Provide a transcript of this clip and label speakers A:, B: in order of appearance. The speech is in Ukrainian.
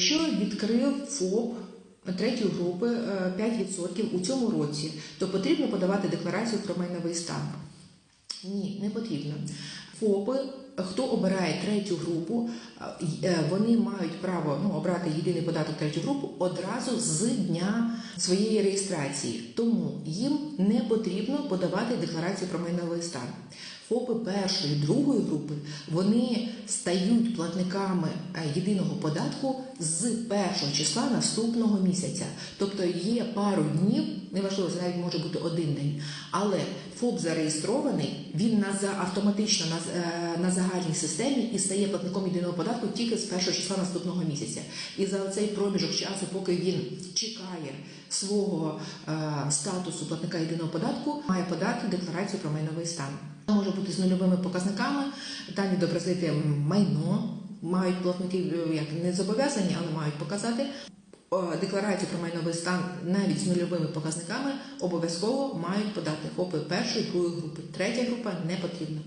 A: Що відкрив ФОП третьої групи е, 5% у цьому році, то потрібно подавати декларацію про майновий стан. Ні, не потрібно. ФОПи, хто обирає третю групу, е, вони мають право ну, обрати єдиний податок третю групу одразу з дня своєї реєстрації. Тому їм не потрібно подавати декларацію про майновий стан. ФОПи першої, другої групи вони стають платниками е, єдиного податку з першого числа наступного місяця. Тобто є пару днів, неважливо, це навіть може бути один день. Але ФОП зареєстрований, він на автоматично на, е, на загальній системі і стає платником єдиного податку тільки з першого числа наступного місяця. І за цей проміжок часу, поки він чекає свого е, статусу платника єдиного податку, має подати декларацію про майновий стан. Може бути з нульовими показниками, дані відобразити майно, мають платники е, як не зобов'язані, але мають показати. Декларацію про майновий стан навіть з нульовими показниками обов'язково мають подати ФОПи першої, другої групи. Третя група не потрібна.